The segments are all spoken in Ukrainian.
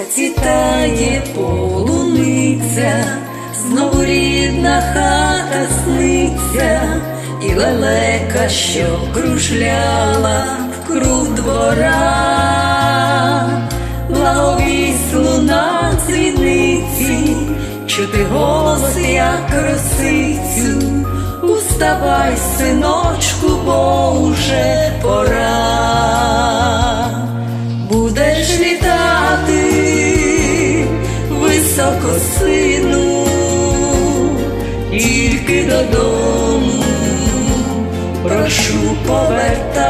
Зацвітає полуниця, знову рідна хата сниться, і лелека, що кружляла вкруг двора, благовість луна дзвіниці, чути голос, як росицю, уставай, синочку, бо уже пора сину, тільки додому, прошу повертай,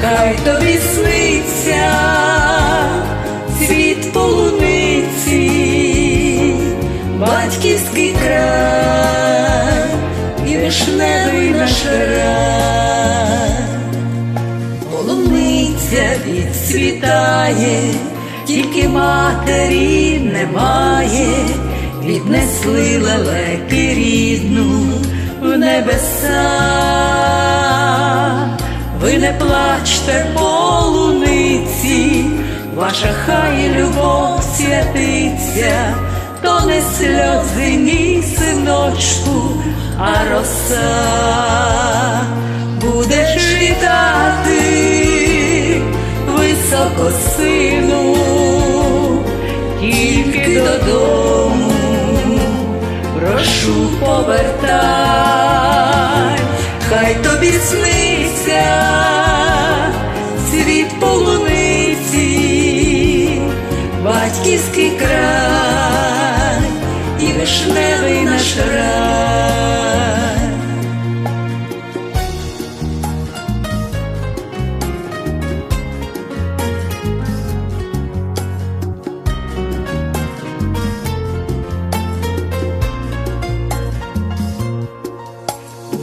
хай тобі сниться світ полуниці, батьківський край і вишневий наш рай. Полуниця відцвітає, тільки матері немає, віднесли лелеки рідну в небеса. Ви не плачте полуниці, ваша хай любов святиться, то не сльози, ні синочку, а роса вишневий наш рай.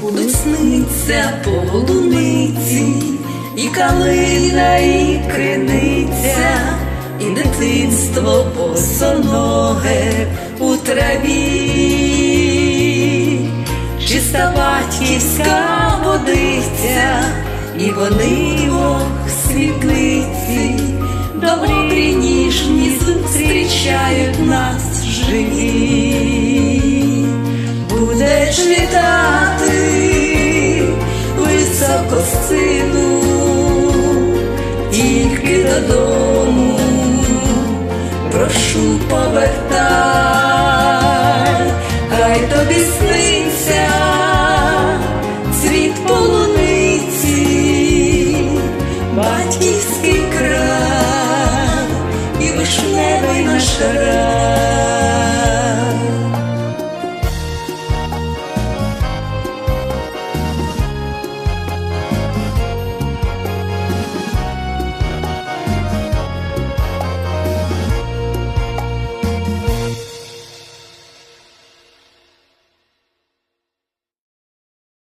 Будуть сниться полуниці, і калина, і криниця, і дитинство босоноге у траві, чиста батьківська водиця, і вони ох світлиці, добрі ніжні зустрічають нас живі будеш літати високо сину, тільки додому, прошу. shut.